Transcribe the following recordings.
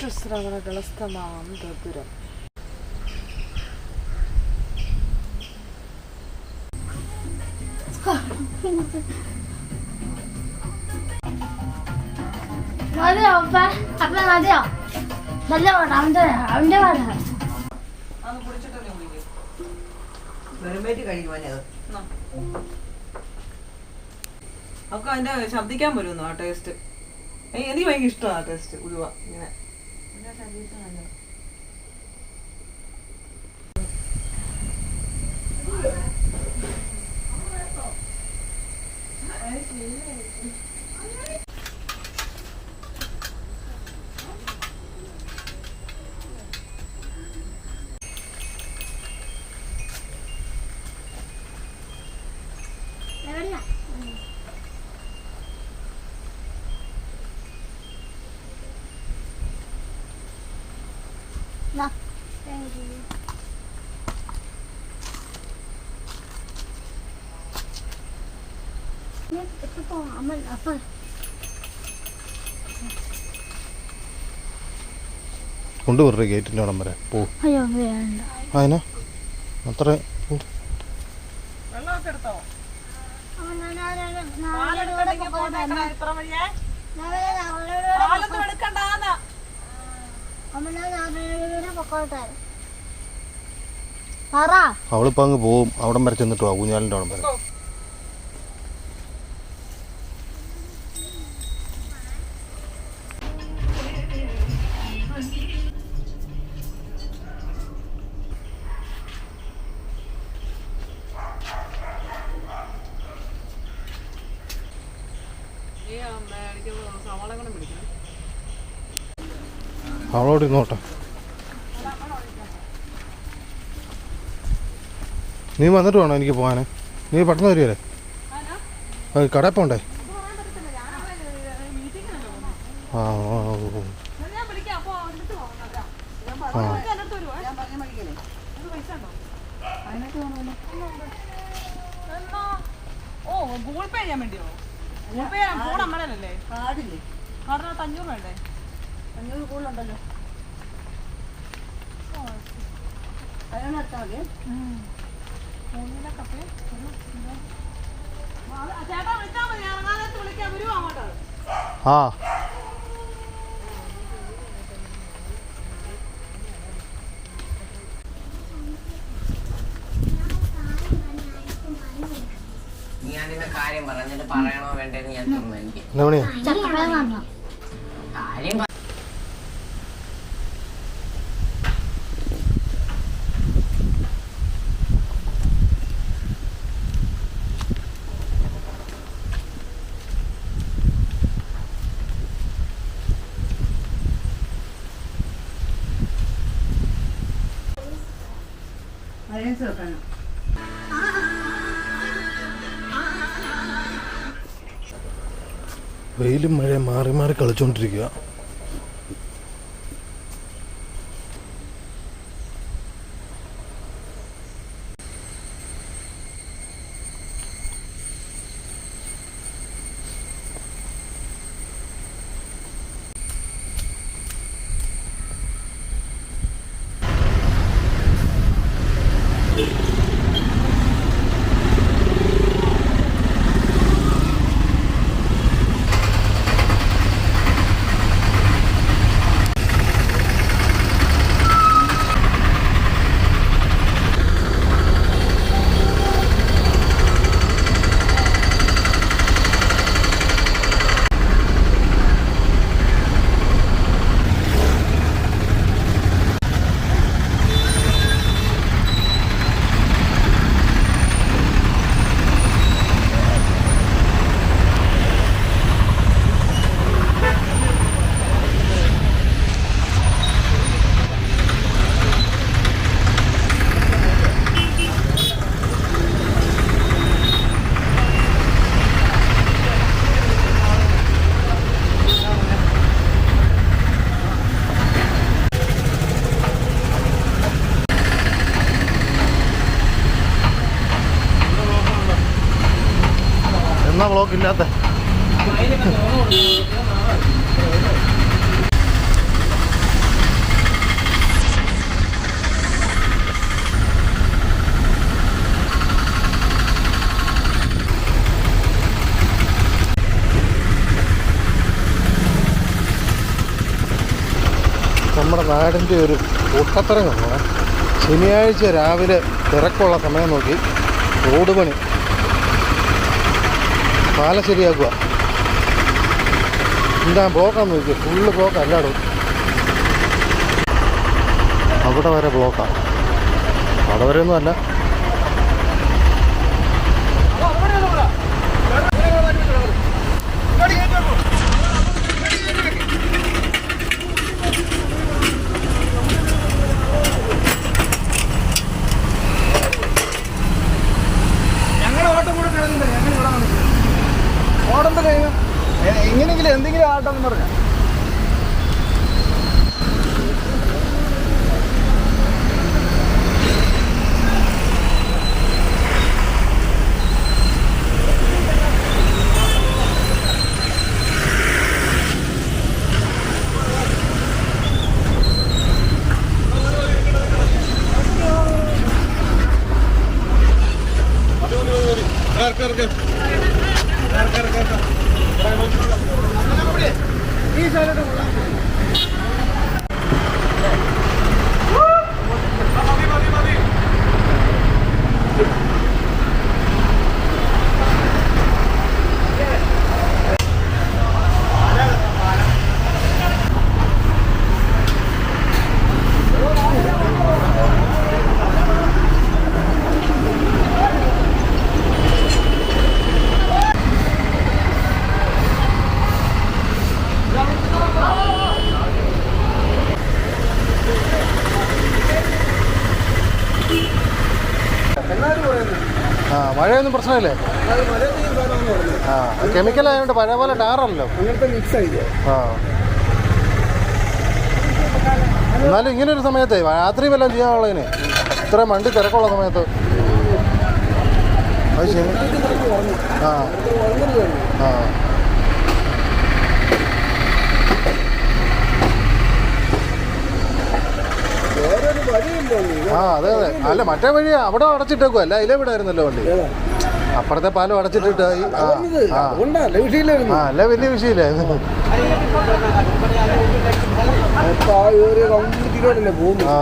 ചക്ഷുശ്രവണകളസ്തമാം ദുരം മതിയോ അപ്പ മതിയോ നല്ല പാടാ പാടാ അവർക്ക് അതിന്റെ ശബ്ദിക്കാൻ പറ്റുന്നു ആ ടേസ്റ്റ് എനിക്ക് ഭയങ്കര ഇഷ്ടമാണ് ആ ടേസ്റ്റ് ഉലുവ ഇങ്ങനെ. It's. അമ്മ അപ്പ കൊണ്ടുവരേ ഗേറ്റിന്റെ അവിടം വരെ. പോ. അയ്യോ വേണ്ട. അതിനാ അത്ര. വെള്ളമൊക്കെ എടുത്തോ? അവളിപ്പോൾ അങ്ങ് പോവും. അവിടം വരെ ചെന്നിട്ട് വാ. ഊഞ്ഞാലിന്റെ അവിടം വരെ. അവളോട് ഇരുന്നോട്ടെ നീ വന്നിട്ട് വേണോ എനിക്ക് പോകാൻ നീ പെട്ടെന്ന് വരികയല്ലേ? കടപ്പുണ്ടേ കടയിൽ പോണ്ടേ? ആ ഗൂഗിൾ പേ ചെയ്യാൻ വേണ്ടിയോ? ഗൂഗിൾ പേ ഫോൺ അമ്മടല്ലേ കാർഡില്ലേ? കാർഡിനകത്ത് അഞ്ഞൂറ് വേണ്ടേ? അഞ്ഞൂറ് കൂടുതലുണ്ടല്ലോ. അതിനാണ് എടുത്താൽ മതി ആ. ഞാനിന്റെ കാര്യം പറഞ്ഞിട്ട് പറയണോ വേണ്ടെന്ന് ഞാൻ തീരുമാനിക്കും കാര്യം മയോണൈസ് വെക്കണം വെയിലും മഴയും മാറി മാറി കളിച്ചുകൊണ്ടിരിക്കുക എന്നാ ബ്ലോക്ക് ഇല്ലാത്ത നാടിന്റെ ഒരു കൂട്ടത്തരങ്ങളാണ് ശനിയാഴ്ച രാവിലെ തിരക്കുള്ള സമയം നോക്കി റോഡ് പണി. പാല ശരിയാക്കുക. എന്താ ബ്ലോക്കാന്ന് നോക്കി ഫുള്ള് ബ്ലോക്ക് അല്ലാടും? അവിടെ വരെ ബ്ലോക്കാണ് അവിടെ വരെ ഒന്നും അല്ല ഞങ്ങളുടെ ഓട്ടം കൂടെ കിടന്നില്ല ഞങ്ങൾ ഇവിടെ വന്നിട്ട് ഓടണ്ട കഴിയും എങ്ങനെയെങ്കിലും എന്തെങ്കിലും ആട്ടം എന്ന് പറഞ്ഞാൽ ഈ സൈഡിലോട്ട് പോകാം എന്നാലും പറയുന്നത് ആ മഴയൊന്നും പ്രശ്നമില്ലേ? ആ കെമിക്കൽ ആയതുകൊണ്ട് പഴയ പോലെ ടാറല്ലോ ആ. എന്നാലും ഇങ്ങനെ ഒരു സമയത്തെ രാത്രി വല്ലതും ചെയ്യാനുള്ളതിന് ഇത്ര വണ്ടി തിരക്കുള്ള സമയത്ത് അത് ശരി ആ. ആ. ആ അതെ അതെ. അല്ല മറ്റേ വഴി അവിടെ അടച്ചിട്ടേക്കും അല്ല അതിലെ വിടായിരുന്നല്ലോ വണ്ടി അപ്പുറത്തെ പാലം അടച്ചിട്ടിട്ട് അല്ല വലിയ വിഷയമില്ലായിരുന്നു ആ.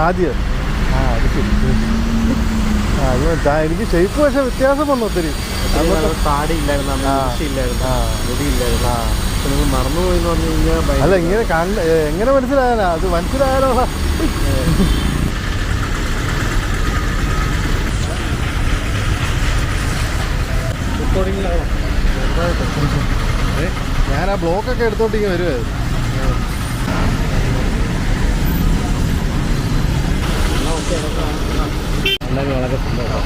ആദ്യം. ആ അത് ശരി. എനിക്ക് ഷേപ്പ് പക്ഷെ വ്യത്യാസം വന്നു ഒത്തിരി അല്ല ഇങ്ങനെ കണ്ട് എങ്ങനെ മനസ്സിലായാലാ? അത് മനസ്സിലായാലോ? ഞാൻ ആ ബ്ലോക്കൊക്കെ എടുത്തോണ്ടിങ്ങനെ വരുവായിരുന്നു. എന്തായാലും വളരെ സന്തോഷം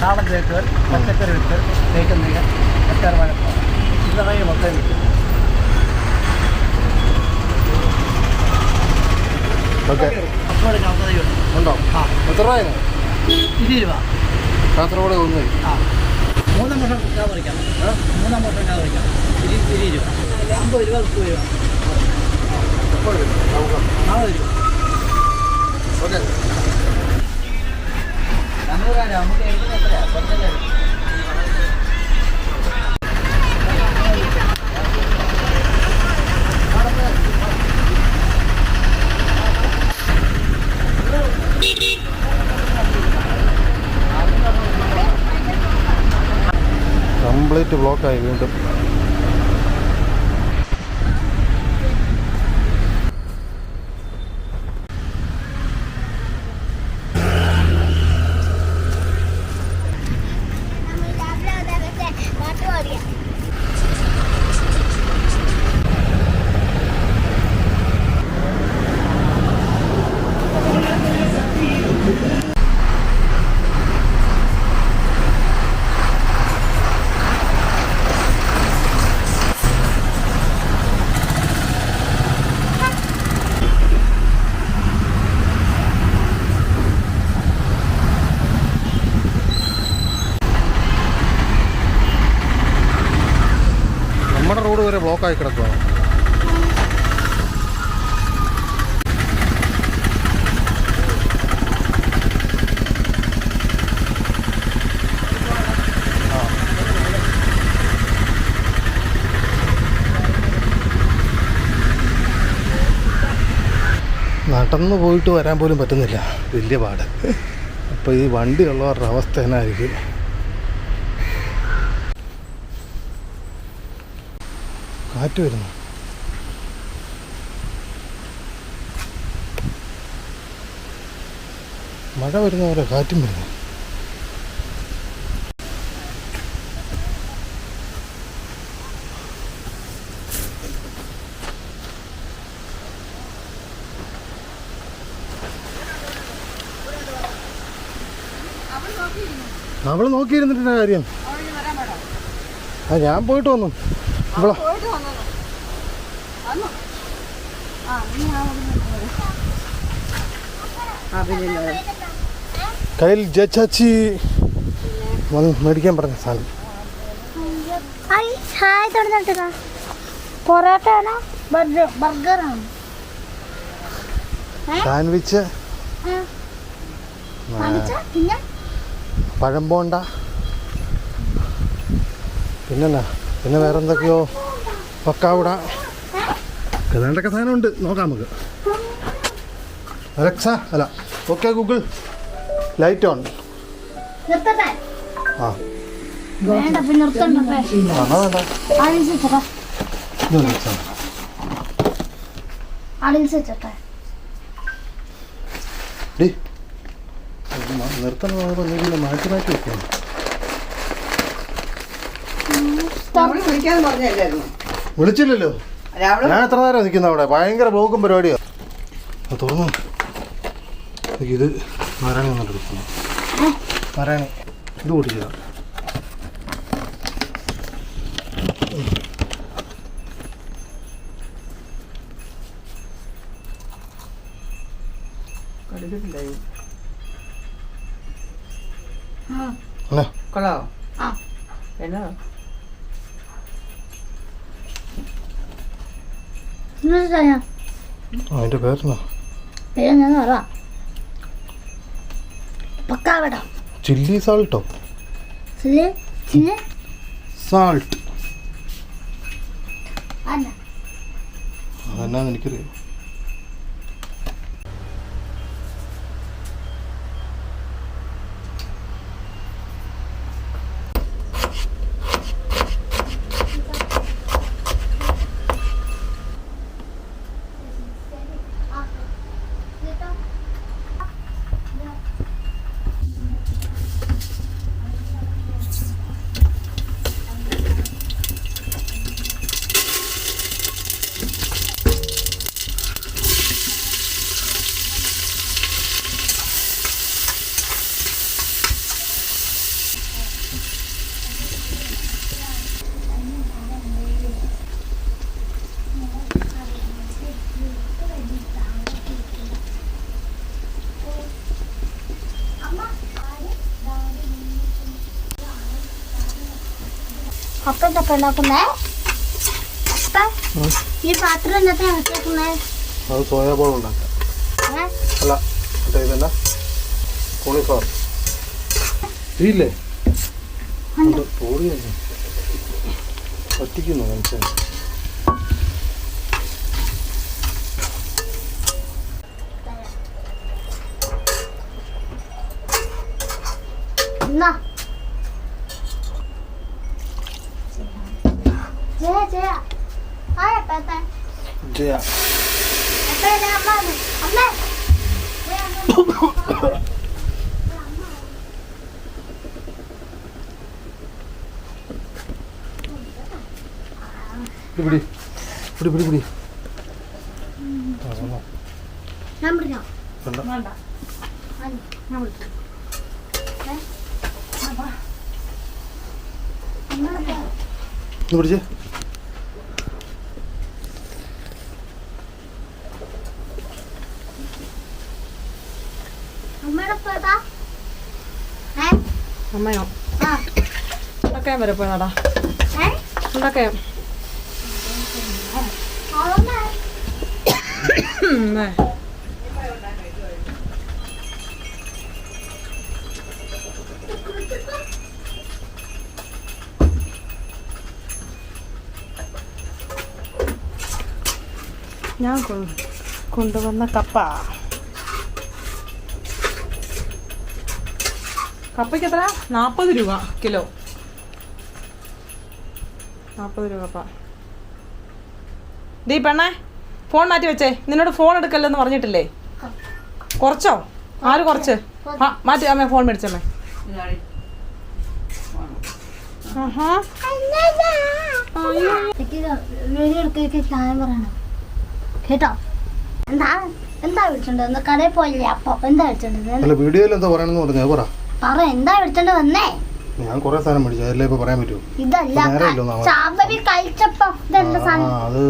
നാടൻ തേക്കുകൾ പച്ചക്കറി മൊത്തം ഓക്കെ. അപ്പോൾ കൗതയുണ്ട് ഉണ്ടോ? ആ. എത്ര രൂപയാണ് ഇരുപത് രൂപ. കാസർഗോഡ് ഒന്ന്. ആ. മൂന്നാം വർഷം കാ പറിക്കാം. മൂന്നാം വർഷം കാ പറിക്കാം. ഇരുപത് ഇരുപത് രൂപ. അമ്പത് രൂപ മുപ്പത് രൂപ. നാളെ രൂപ. ഓക്കെ. നമുക്ക് എഴുതുന്ന എത്രയാ? കംപ്ലീറ്റ് ബ്ലോക്കായി വീണ്ടും നമ്മുടെ റോഡ് വരെ ബ്ലോക്കായി കിടക്കുകയാണ് നടന്നു പോയിട്ട് വരാൻ പോലും പറ്റുന്നില്ല. വലിയ പാട്. അപ്പോൾ ഈ വണ്ടി ഉള്ളവരുടെ അവസ്ഥ എന്നായിരിക്കും. കാറ്റ് വരുന്നു. മഴ വരുന്ന പോലെ കാറ്റും വരുന്നു. അവൾ നോക്കിയിരുന്നിട്ടാ കാര്യം? ആ ഞാൻ പോയിട്ട് വന്നു. ഇവളാ. കയ്യിൽ ജച്ചാച്ചി വന്ന് മേടിക്കാൻ പറഞ്ഞ സാധനം. പൊറോട്ട ആണോ? ബർഗർ ബർഗറാണോ സാൻഡ്വിച്ച് പഴം പോണ്ട. പിന്നെന്നാ? പിന്നെ വേറെ എന്തൊക്കെയോ പക്കാവിട ഏതാണ്ടൊക്കെ സാധനമുണ്ട്. നോക്കാം നമുക്ക്. അലക്സ അല്ല ഓക്കെ ഗൂഗിൾ ലൈറ്റ് ഓൺ ആ. നിർത്തണം മാറ്റി മാറ്റി വെക്കണം വിളിച്ചില്ലല്ലോ. ഞാൻ എത്ര നേരം നിൽക്കുന്ന അവിടെ? ഭയങ്കര ബോക്കും പരിപാടിയാ. തുറന്നു. ഇത് നാരായണി വന്നിട്ട് നാരായണി ഇത് കൂട്ടിച്ചതാ കടുകത്തില്ലായി അല്ലേ കൊള്ളാവോ ആ. എന്നാ ഞാൻ ആ അതിന്റെ പേരെന്നാ പേര് ഞാൻ പറ പക്കാവട. ചില്ലി സാൾട്ടോ? ചില്ലി? ചില്ലി? സാൾട്ട്. അതെന്നാന്ന് എനിക്കറിയാം എന്താ ഉണ്ടാക്കുന്നേ? ഈ പാത്രം എന്നൊക്കെ വെച്ചേക്കുന്നേ? അത് സോയാബോൾ ഉണ്ടാക്കാം? അല്ല മറ്റേ ഇതല്ല കോളിഫ്ലവർ ഇല്ലേ? പോടിയല്ലേ പറ്റിക്കുന്നു മനുഷ്യൻ. എന്നാ ജയ, അമ്മ. പിടി. പിടി പിടി. പിടി ആ, വന്നോ. ഞാൻ പിടിക്കാം വേണ്ട വേണ്ട അനി, ഞാൻ പിടിക്കാം ഏ? അമ്മ. അമ്മ എടുക്കാം. ഒന്ന് പിടിച്ചേ അമ്മയുടെ പേതാ ഏ അമ്മയോ? ആ. ഉണ്ടാക്കാൻ വരെ പോയതാടാ. ഏ? ഉണ്ടാക്കാം അവമ്മ ഞാൻ കൊണ്ടുവന്ന കപ്പ. കപ്പയ്ക്ക് എത്ര? നാൽപ്പത് രൂപ കിലോ. നാൽപ്പത് രൂപ കപ്പ. ദീ പെണ്ണേ ഫോൺ മാറ്റി വെച്ചേ. നിന്നോട് ഫോൺ എടുക്കല്ലെന്ന് പറഞ്ഞിട്ടില്ലേ? കുറച്ചോ? ആര് കുറച്ച്? ആ മാറ്റി അമ്മേ ഫോൺ മേടിച്ചമ്മേ കേട്ടോ? എന്താ എന്താ വിളിച്ചോണ്ട്? കടയിൽ പോയില്ലേ അപ്പൊ? എന്താ വിളിച്ചിട്ടുണ്ടോ അല്ല വീഡിയോയിൽ എന്താ പറയണെന്ന് പറഞ്ഞു പറ. പറ എന്താ എടുത്തോണ്ട് വന്നേ? ഞാൻ കുറേ സാധനം മേടിച്ചു അതല്ലേ ഇപ്പൊ പറയാൻ പറ്റുമോ ഇതല്ല പറഞ്ഞത്. കഴിച്ചപ്പോ ഇതെന്താ സാധനം? അത്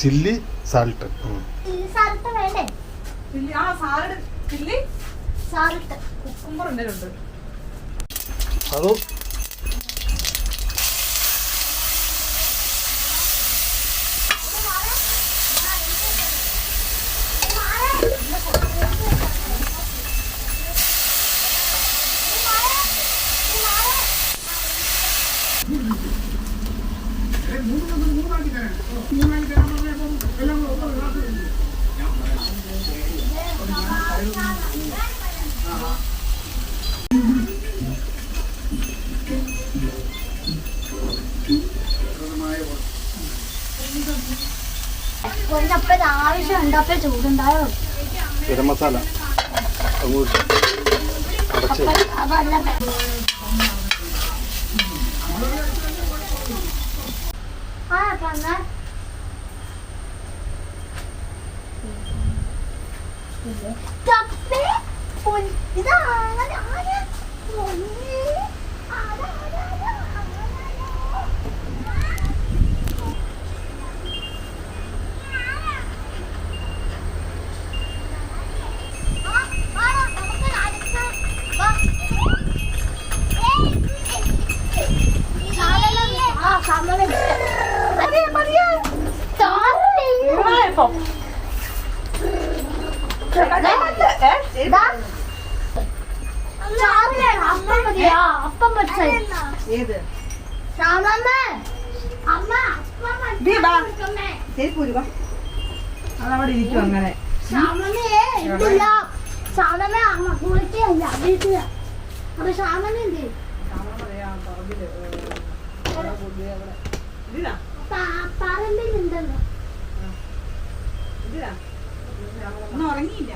ചില്ലി സാൾട്ട്. ഈ സാലത്ത് വേണ്ടേ? ചില്ലി ആ സാലഡ് ചില്ലി. സാൾട്ട്. കുക്കുമ്പർ ഉണ്ട് അത് കൊണ്ടപ്പോ ആവശ്യമുണ്ട് അപ്പൊ ചൂടുണ്ടായോ? ഗരം മസാല. അങ്ങോട്ട് അടച്ച്. ഇതാണ് ആരാ? പൊന്നേ. ആരാ, ആരാ, ആരാ, ആരാ? ആ, വാടാ, നമുക്ക് നടക്കാം. വാ. ഏയ്, ഏയ്. സാധനം, ആ, സാധനം. മറിയ, മറിയ. സാധനം. ഇപ്പം ഇതാ. ചാറിലെ അപ്പം മതിയാ അപ്പം വെച്ചേ ഏത് ശ്യാമമ്മ അമ്മ അപ്പം ദീ ബാ. വെച്ചേ ശരി പൂരുക അതവിടെ ഇരിക്കും അങ്ങനെ. ശ്യാമമ്മ അമ്മ കുളിക്കല്ല വീട്ടില അപ്പൊ ശ്യാമമ്മ എന്ത് ചെയ്യും? ഇതിനാ ഒന്നും ഉറങ്ങിയില്ല.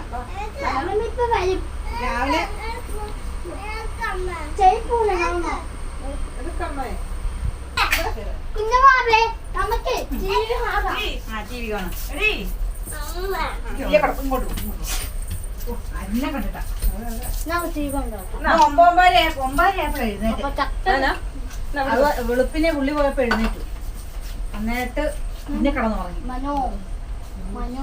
രാവിലെ. വെളുപ്പിനെ പുള്ളി പോയപ്പോ എഴുന്നേറ്റു. എന്നിട്ട് പിന്നെ കടന്നു തുടങ്ങി മനോ മനോ.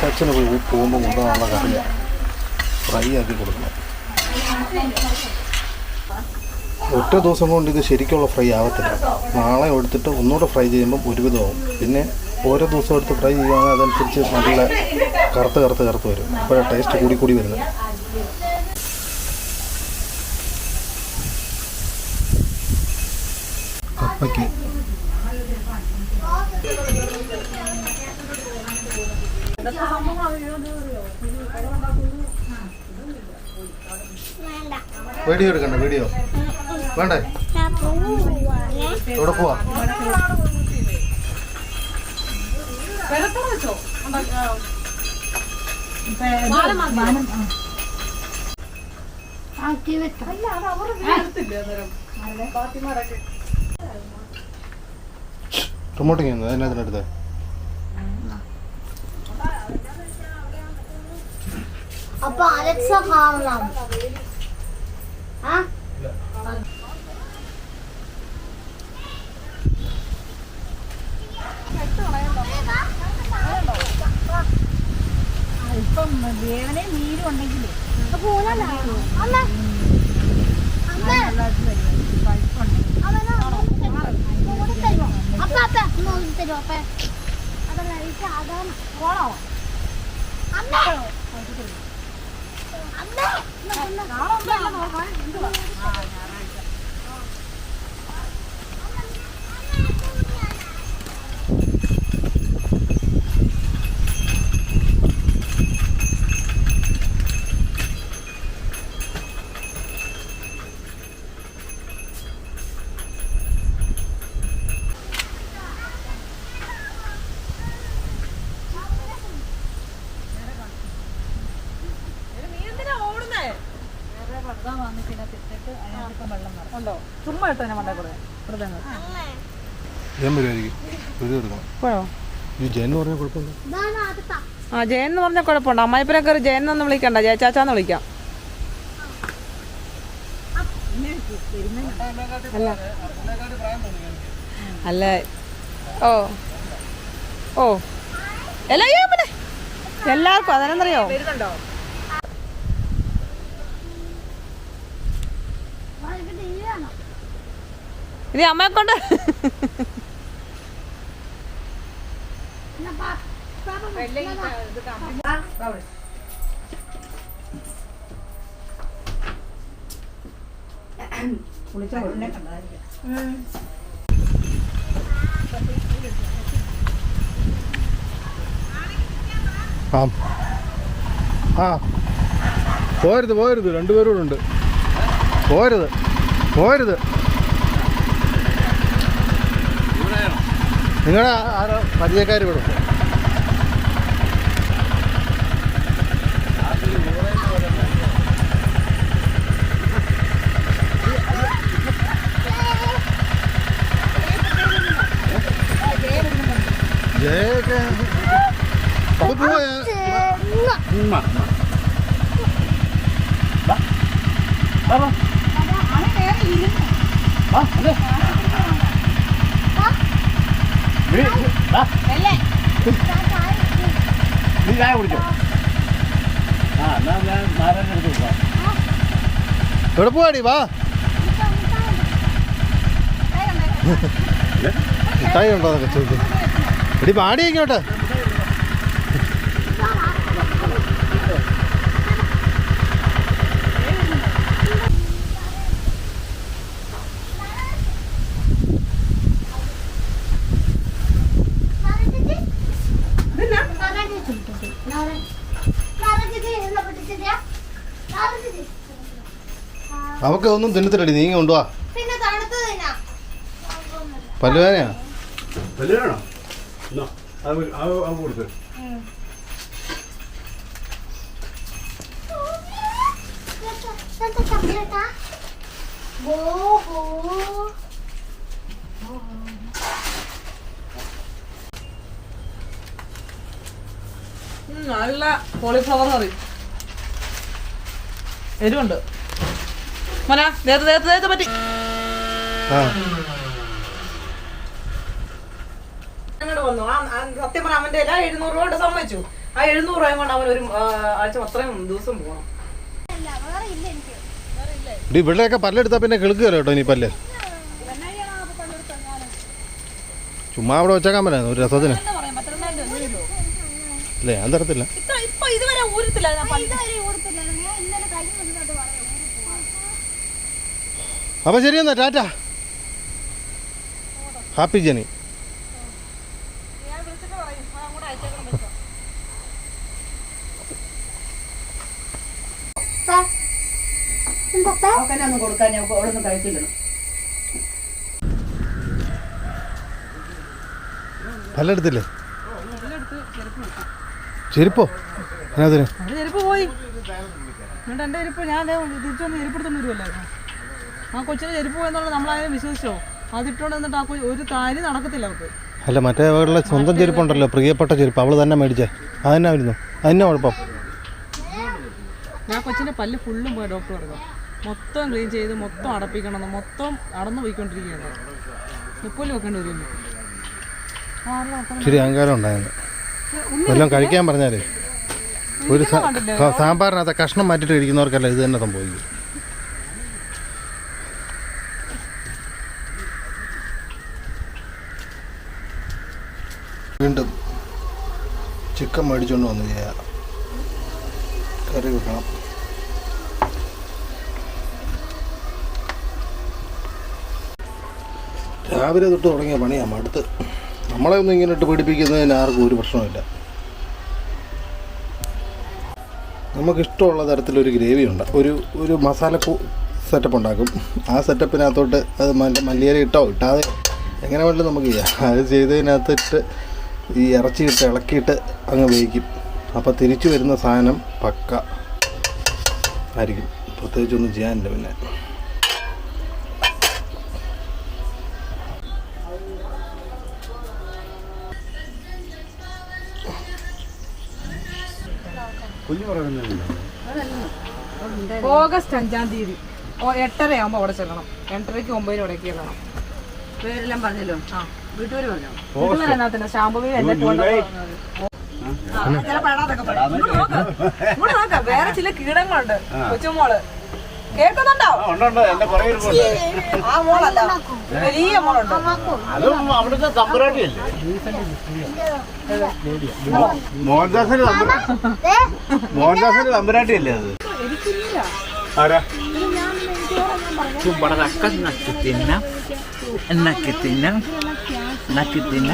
ചച്ചന് പോയി പോകുമ്പോൾ കൊണ്ടുപോകാനുള്ള കറിയ ഫ്രൈ ആക്കി കൊടുക്കണം ഒറ്റ ദിവസം കൊണ്ട് ഇത് ശരിക്കുള്ള ഫ്രൈ ആവത്തില്ല. നാളെ എടുത്തിട്ട് ഒന്നുകൂടെ ഫ്രൈ ചെയ്യുമ്പം ഒരുവിധമാവും പിന്നെ ഓരോ ദിവസം എടുത്ത് ഫ്രൈ ചെയ്യുകയാണെങ്കിൽ അതനുസരിച്ച് നല്ല കറുത്ത് കറുത്ത് കറുത്ത് വരും. അപ്പോഴാണ് ടേസ്റ്റ് കൂടി കൂടി വരുന്നത്. കപ്പയ്ക്ക് വീഡിയോ എടുക്കണ്ട വീഡിയോ. വേണ്ടേ? എവിടെ പോവാ? ആക്കി വെക്കാം ചെയ്യുന്നത്? അതിനകത്തിനടുത്ത് അപ്പൊ അലക്സ കാണണം. ആ? ഇപ്പം വേവനെ നീരും ഉണ്ടെങ്കിൽ അപ്പ അപ്പ ഒന്ന് തരുമോ അപ്പ. അതല്ല ഈ സാധാരണ ഓണോ അമ്മ! ഉണ്ടോ ചുമ്മാ ഇട്ടോ ഞാൻ മണ്ടേ കൂടെ വെറുതെ അങ്ങ്. ഞാൻ വരുമായിരിക്കും വീഡിയോ എടുക്കണം പോയോ ഈ ജയൻ എന്ന് പറഞ്ഞാൽ കുഴപ്പമില്ല ഇതാണ് അടുത്ത ആ ജയൻ എന്ന് പറഞ്ഞാൽ കുഴപ്പമുണ്ട്. അമ്മായിപ്പനെ കയറി ജയൻ എന്ന് വിളിക്കണ്ട. ജയച്ചാച്ചാന്ന് വിളിക്കാം. അല്ല. അല്ല ഓ. ഓ. എല്ലാ പിന്നെ എല്ലാവർക്കും അതിനെന്തറിയോ ഇനി അമ്മയെ കൊണ്ട് ആ. ആ. പോരുത് പോരുത്. രണ്ടുപേരും പോരുത് പോരുത്. നിങ്ങളുടെ ആരോ പരിചയക്കാർ ഇവിടെ ഉണ്ട്. ജയൊക്കെ അത് പോയാ നീ ചായ കുടിച്ചോ? ആ. എന്നാ ഞാൻ നാരായണ എടുത്ത് പോകാം എവിടെ പോവാടി? വാ. മിഠായി ഉണ്ടോ? എന്നൊക്കെ ചോദിക്കും. എടി പാടി ഇങ്ങോട്ട്. അവക്ക് ഒന്നും തിന്നത്തില്ലടി നീങ്ങി കൊണ്ടുവാ. പല്ലുവേനയാണോ പല്ലുവേനയാ എന്നാ അത് അത് കൊടുത്ത് നല്ല കോളിഫ്ലവർ കറി എരിവുണ്ട്. മോനാ നേരത്തെ നേരത്തെ നേരത്തെ പറ്റി. ആ. വന്നു. ആ സത്യം പറഞ്ഞ അവന്റെ എല്ലാ എഴുന്നൂറ് രൂപ കൊണ്ട് സമ്മതിച്ചു. ആ എഴുന്നൂറ് രൂപ കൊണ്ട് അവൻ ഒരു ആഴ്ച അത്രയും ദിവസം പോകണം. ഇവിടെയൊക്കെ പല്ലെടുത്താ പിന്നെ കിളുക്കുകയല്ലോ കേട്ടോ ഇനി പല്ല്. ചുമ്മാ അവിടെ വെച്ചേക്കാൻ പറ്റാ ഒരു രസത്തിന്. അല്ലേ ഞാൻ തരത്തില്ല. ഇതുവരെ ഊരത്തില്ല അപ്പൊ ശരി എന്നാ ടാറ്റ. Happy journey. എന്താ അവക്കെന്നെ ഒന്നും കൊടുക്കാൻ ഞാൻ അവിടെ നിന്ന് കഴിച്ചില്ല പല്ലെടുത്തില്ലേ? ചെരുപ്പോ? അതിനകത്തിന് അവർ ചെരുപ്പ് പോയി. എന്നിട്ട് എന്റെ ചെരുപ്പ് ഞാൻ ദേ തിരിച്ചു വന്ന് ചെരുപ്പെടുത്തോണ്ട് വരുമല്ലായിരുന്നു ആ കൊച്ചിന് ചെരുപ്പ് പോയെന്നുള്ളത് നമ്മളാരും വിശ്വസിച്ചോ? അതിട്ടോണ്ട് എന്നിട്ട് ആ കൊ- ഒരു കാര്യം നടക്കത്തില്ല അവർക്ക് അല്ല മറ്റേ അവളുടെ സ്വന്തം ചെരുപ്പുണ്ടല്ലോ പ്രിയപ്പെട്ട ചെരുപ്പ്. അവൾ തന്നെ മേടിച്ചേ. അതന്നെ ആയിരുന്നു അതിനാ കുഴപ്പം? ഞാൻ കൊച്ചിന്റെ പല്ല് ഫുള്ളും പോയി ഡോക്ടർ പറഞ്ഞു. മൊത്തം ക്ലീൻ ചെയ്ത് മൊത്തം അടപ്പിക്കണം. മൊത്തം അടന്നു പോയിക്കൊണ്ടിരിക്കുകയാണ്. എപ്പോഴും വെക്കേണ്ടി വരുന്നു ഇച്ചിരി അഹങ്കാരം ഉണ്ടായിരുന്നു. വല്ലതും കഴിക്കാൻ പറഞ്ഞാലേ. ഒരു സാമ്പാറിനകത്ത് കഷ്ണം മാറ്റിട്ട് കഴിക്കുന്നവർക്കല്ല ഇത് തന്നെ സംഭവിക്കും. വീണ്ടും ചിക്കൻ മേടിച്ചുകൊണ്ട് വന്നു ചെയ്യാം. കറി വെക്കണം. രാവിലെ തൊട്ട് തുടങ്ങിയ പണിയാണ് അടുത്ത് നമ്മളെ ഒന്നും ഇങ്ങനെ ഇട്ട് പിടിപ്പിക്കുന്നതിന് ആർക്കും ഒരു പ്രശ്നമില്ല നമുക്കിഷ്ടമുള്ള തരത്തിലൊരു ഗ്രേവി ഉണ്ട് ഒരു ഒരു മസാല സെറ്റപ്പ് ഉണ്ടാക്കും. ആ സെറ്റപ്പിനകത്തോട്ട് അത് മല്ല മല്ലിയില ഇട്ടോ? ഇട്ടാതെ എങ്ങനെ വേണ്ടത് നമുക്ക് ചെയ്യാം. അത് ചെയ്തതിനകത്തിട്ട് ഈ ഇറച്ചി ഇട്ട് ഇളക്കിയിട്ട് അങ്ങ് വേവിക്കും. അപ്പോൾ തിരിച്ചു വരുന്ന സാധനം പക്ക ആയിരിക്കും. പ്രത്യേകിച്ചൊന്നും ചെയ്യാനില്ല പിന്നെ. കുഞ്ഞു പറയുന്നില്ല ഓഗസ്റ്റ് അഞ്ചാം തീയതി. ഓ എട്ടര ആകുമ്പോൾ അവിടെ ചെല്ലണം. എട്ടരയ്ക്ക് ഒമ്പതിന് ഇടയ്ക്ക് ചെല്ലണം പേരെല്ലാം പറഞ്ഞല്ലോ? ആ. വീട്ടുകാർ പറഞ്ഞോ? എന്നെ നോക്ക്. വേറെ ചില കീടങ്ങളുണ്ട്. കൊച്ചുമോൾ. കേൾക്കുന്നുണ്ടോ. ആ മോളല്ല. വലിയ മോളുണ്ട്. അതും അവിടുത്തെ തമ്പുരാട്ടിയല്ലേ? മോഹൻദാസിന്റെ തമ്പുരാട്ടി മോഹൻദാസിന്റെ തമ്പുരാട്ടിയല്ലേ അത്? ആരാ? ചുമ്പടക്ക നക്കി തിന്ന നക്കി തിന്ന നക്കി തിന്ന.